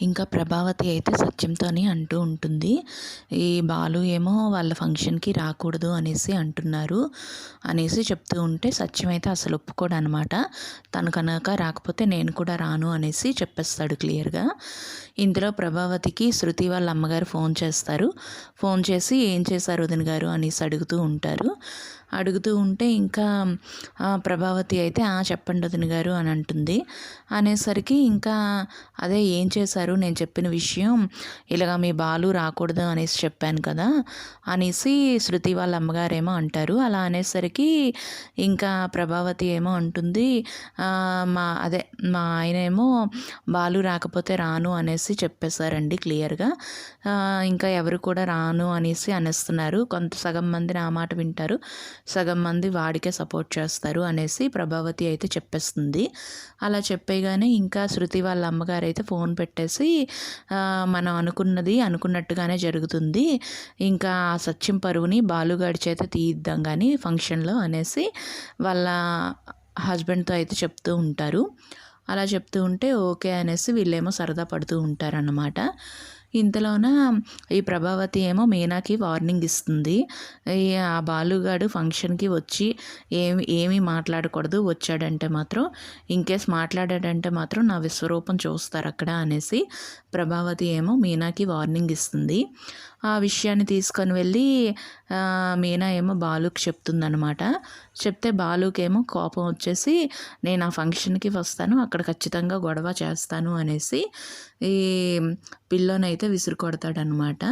ఇంకా ప్రభావతి అయితే సత్యంతోని అంటూ ఉంటుంది. ఈ బాలు ఏమో వాళ్ళ ఫంక్షన్కి రాకూడదు అనేసి అంటున్నారు. అనేసి చెప్తూ ఉంటే సత్యం అయితే అసలు ఒప్పుకోడు అనమాట తను కనుక రాకపోతే నేను కూడా రాను అనేసి చెప్పేస్తాడు క్లియర్గా. ఇందులో ప్రభావతికి శృతి వాళ్ళ అమ్మగారు ఫోన్ చేస్తారు. ఫోన్ చేసి ఏం చేశారు వదిన గారు అనేసి అడుగుతూ ఉంటారు. అడుగుతూ ఉంటే ఇంకా ప్రభావతి అయితే "ఆ, చెప్పండి వదిన గారు అని అంటుంది. అనేసరికి ఇంకా అదే ఏం చేశారు? నేను చెప్పిన విషయం ఇలాగ మీ బాలు రాకూడదు అనేసి చెప్పాను కదా. అనేసి శృతి వాళ్ళ అమ్మగారేమో అంటారు. అలా అనేసరికి ఇంకా ప్రభావతి ఏమో అంటుంది మా అదే మా ఆయన ఏమో బాలు రాకపోతే రాను అనేసి చెప్పేశారండి క్లియర్గా. ఇంకా ఎవరు కూడా రాను అనేసి అనేస్తున్నారు. కొంత సగం మంది నా మాట వింటారు. సగం మంది వాడికే సపోర్ట్ చేస్తారు అనేసి ప్రభావతి అయితే చెప్పేస్తుంది. అలా చెప్పేగానే ఇంకా శృతి వాళ్ళ అమ్మగారు అయితే ఫోన్ పెట్టేసి మనం అనుకున్నది అనుకున్నట్టుగానే జరుగుతుంది. ఇంకా ఆ సత్యం పరువుని బాలుగాడి చేత తీయిద్దాం కానీ ఫంక్షన్లో అనేసి వాళ్ళ హస్బెండ్తో అయితే చెప్తూ ఉంటారు. అలా చెప్తూ ఉంటే ఓకే అనేసి వీళ్ళేమో సరదా పడుతూ ఉంటారన్నమాట. ఇంతలోన ఈ ప్రభావతి ఏమో మీనాకి వార్నింగ్ ఇస్తుంది. ఈ ఆ బాలుగాడు ఫంక్షన్కి వచ్చి ఏమి ఏమీ మాట్లాడకూడదు వచ్చాడంటే మాత్రం ఇన్కేస్ మాట్లాడాడంటే మాత్రం నా విశ్వరూపం చూస్తారు అక్కడ అనేసి ప్రభావతి ఏమో మీనాకి వార్నింగ్ ఇస్తుంది. ఆ విషయాన్ని తీసుకొని వెళ్ళి మీనా ఏమో బాలుకి చెప్తుందనమాట చెప్తే బాలుకేమో కోపం వచ్చేసి నేను ఆ ఫంక్షన్కి వస్తాను అక్కడ ఖచ్చితంగా గొడవ చేస్తాను అనేసి ఈ పిల్లోనైతే విసురు కొడతాడనమాట